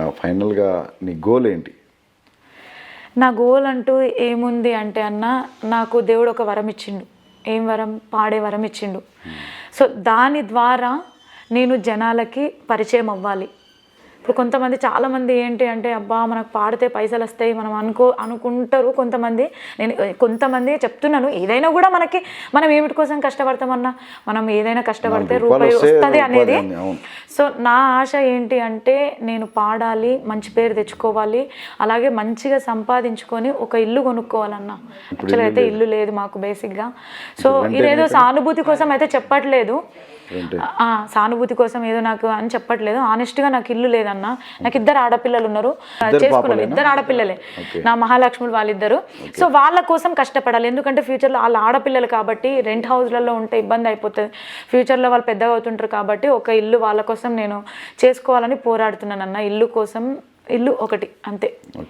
ఫైనల్గా నీ గోల్ ఏంటి? నా గోల్ అంటూ ఏముంది అంటే అన్న నాకు దేవుడు ఒక వరం ఇచ్చిండు. ఏం వరం? పాడే వరం ఇచ్చిండు. సో దాని ద్వారా నేను జనాలకి పరిచయం అవ్వాలి. ఇప్పుడు కొంతమంది చాలామంది ఏంటి అంటే అబ్బా మనకు పాడితే పైసలు వస్తాయి మనం అనుకో అనుకుంటారు కొంతమంది. నేను కొంతమంది చెప్తున్నాను ఏదైనా కూడా మనకి మనం ఏమిటి కోసం కష్టపడతామన్నా మనం ఏదైనా కష్టపడితే రూపాయి వస్తే వస్తుంది అనేది. సో నా ఆశ ఏంటి అంటే నేను పాడాలి మంచి పేరు తెచ్చుకోవాలి అలాగే మంచిగా సంపాదించుకొని ఒక ఇల్లు కొనుక్కోవాలన్న. యాక్చువల్గా అయితే ఇల్లు లేదు మాకు బేసిక్గా సో ఇదేదో సానుభూతి కోసం అయితే చెప్పట్లేదు. సానుభూతి కోసం ఏదో నాకు అని చెప్పట్లేదు. ఆనెస్ట్గా నాకు ఇల్లు లేదన్న. నాకు ఇద్దరు ఆడపిల్లలు ఉన్నారు. చేసుకున్నాను ఇద్దరు ఆడపిల్లలే. నా మహాలక్ష్ములు వాళ్ళిద్దరు. సో వాళ్ళ కోసం కష్టపడాలి. ఎందుకంటే ఫ్యూచర్లో వాళ్ళ ఆడపిల్లలు కాబట్టి రెంట్ హౌస్లలో ఉంటే ఇబ్బంది అయిపోతుంది. ఫ్యూచర్లో వాళ్ళు పెద్దగా అవుతుంటారు కాబట్టి ఒక ఇల్లు వాళ్ళ కోసం నేను చేసుకోవాలని పోరాడుతున్నాను అన్న ఇల్లు కోసం ఇల్లు ఒకటి అంతే.